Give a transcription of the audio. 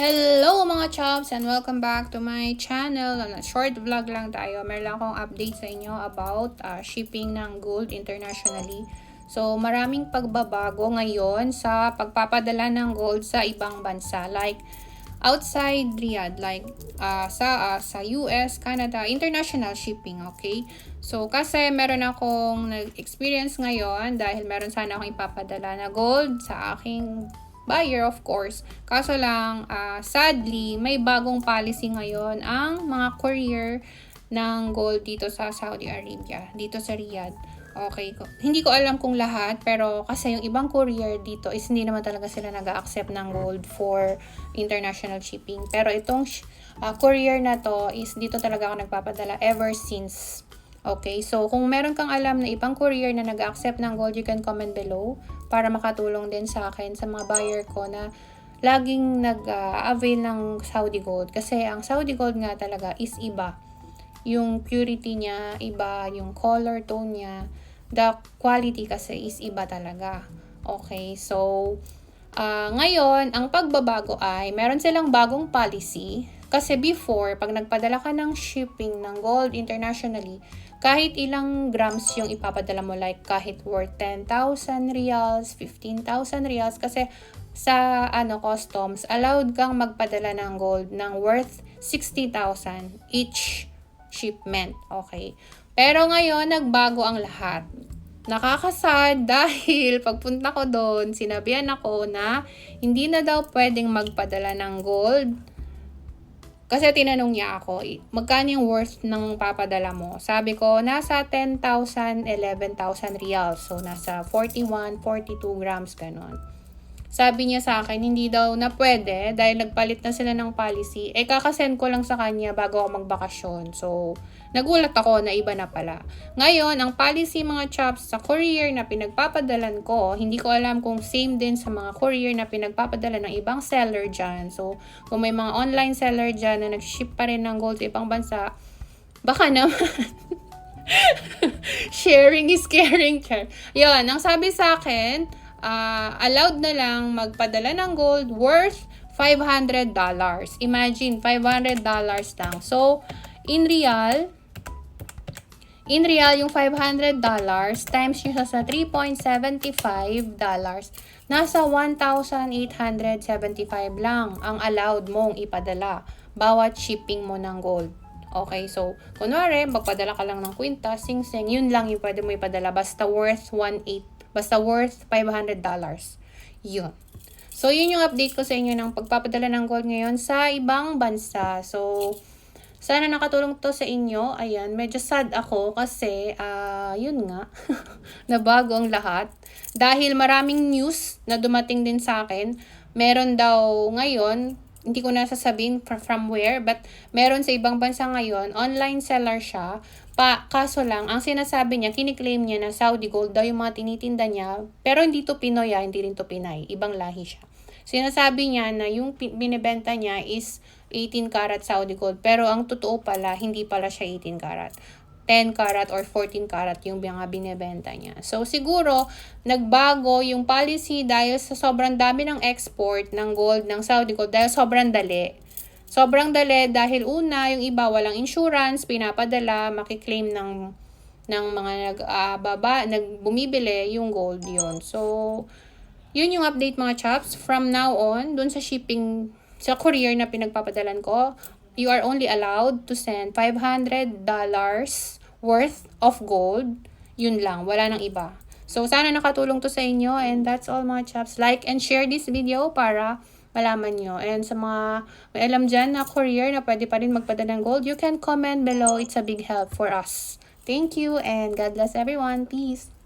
Hello mga chops and welcome back to my channel. On a short vlog lang tayo. Meron lang akong update sa inyo about uh, shipping ng gold internationally. So maraming pagbabago ngayon sa pagpapadala ng gold sa ibang bansa. Like outside Riyadh, like uh, sa uh, sa US, Canada, international shipping, okay? So kasi meron akong nag-experience ngayon dahil meron sana akong ipapadala na gold sa aking buyer of course. Kaso lang, uh, sadly, may bagong policy ngayon ang mga courier ng gold dito sa Saudi Arabia, dito sa Riyadh. Okay, hindi ko alam kung lahat, pero kasi yung ibang courier dito is hindi naman talaga sila nag-accept ng gold for international shipping. Pero itong uh, courier na to is dito talaga ako nagpapadala ever since Okay, so kung meron kang alam na ibang courier na nag-accept ng gold, you can comment below para makatulong din sa akin, sa mga buyer ko na laging nag-avail ng Saudi Gold. Kasi ang Saudi Gold nga talaga is iba. Yung purity niya, iba. Yung color tone niya. The quality kasi is iba talaga. Okay, so uh, ngayon, ang pagbabago ay meron silang bagong policy. Kasi before, pag nagpadala ka ng shipping ng gold internationally, kahit ilang grams yung ipapadala mo, like kahit worth 10,000 reals, 15,000 reals, kasi sa ano customs, allowed kang magpadala ng gold ng worth 60,000 each shipment. Okay. Pero ngayon, nagbago ang lahat. Nakakasad dahil pagpunta ko doon, sinabihan ako na hindi na daw pwedeng magpadala ng gold kasi tinanong niya ako, magkano yung worth ng papadala mo? Sabi ko, nasa 10,000, 11,000 reals. So, nasa 41, 42 grams, ganon. Sabi niya sa akin, hindi daw na pwede dahil nagpalit na sila ng policy. Eh, kakasend ko lang sa kanya bago ako magbakasyon. So, nagulat ako na iba na pala. Ngayon, ang policy mga chops sa courier na pinagpapadalan ko, hindi ko alam kung same din sa mga courier na pinagpapadala ng ibang seller dyan. So, kung may mga online seller dyan na nag-ship pa rin ng gold sa ibang bansa, baka naman. Sharing is caring. Yun, ang sabi sa akin, uh, allowed na lang magpadala ng gold worth $500. Imagine, $500 lang. So, in real, in real, yung $500 times nyo sa 3.75 nasa 1,875 lang ang allowed mong ipadala bawat shipping mo ng gold. Okay, so, kunwari, magpadala ka lang ng kwinta, sing-sing, yun lang yung pwede mo ipadala, basta worth 1,800 Basta worth $500. Yun. So, yun yung update ko sa inyo ng pagpapadala ng gold ngayon sa ibang bansa. So, sana nakatulong to sa inyo. Ayan, medyo sad ako kasi, uh, yun nga, nabago ang lahat. Dahil maraming news na dumating din sa akin. Meron daw ngayon, hindi ko na sasabihin from where, but meron sa ibang bansa ngayon, online seller siya, pa, kaso lang, ang sinasabi niya, kiniklaim niya na Saudi gold daw yung mga tinitinda niya, pero hindi to Pinoy, ah, hindi rin to Pinay, ibang lahi siya. Sinasabi niya na yung binibenta niya is 18 karat Saudi gold, pero ang totoo pala, hindi pala siya 18 karat. 10 karat or 14 karat yung mga binebenta niya. So, siguro, nagbago yung policy dahil sa sobrang dami ng export ng gold ng Saudi gold dahil sobrang dali. Sobrang dali dahil una, yung iba walang insurance, pinapadala, makiklaim ng ng mga nag uh, baba, nagbumibili yung gold yon. So, yun yung update mga chaps. From now on, dun sa shipping, sa courier na pinagpapadalan ko, you are only allowed to send $500 worth of gold, yun lang, wala nang iba. So, sana nakatulong to sa inyo and that's all mga chaps. Like and share this video para malaman nyo. And sa mga may alam dyan na courier na pwede pa rin magpadala ng gold, you can comment below. It's a big help for us. Thank you and God bless everyone. Peace!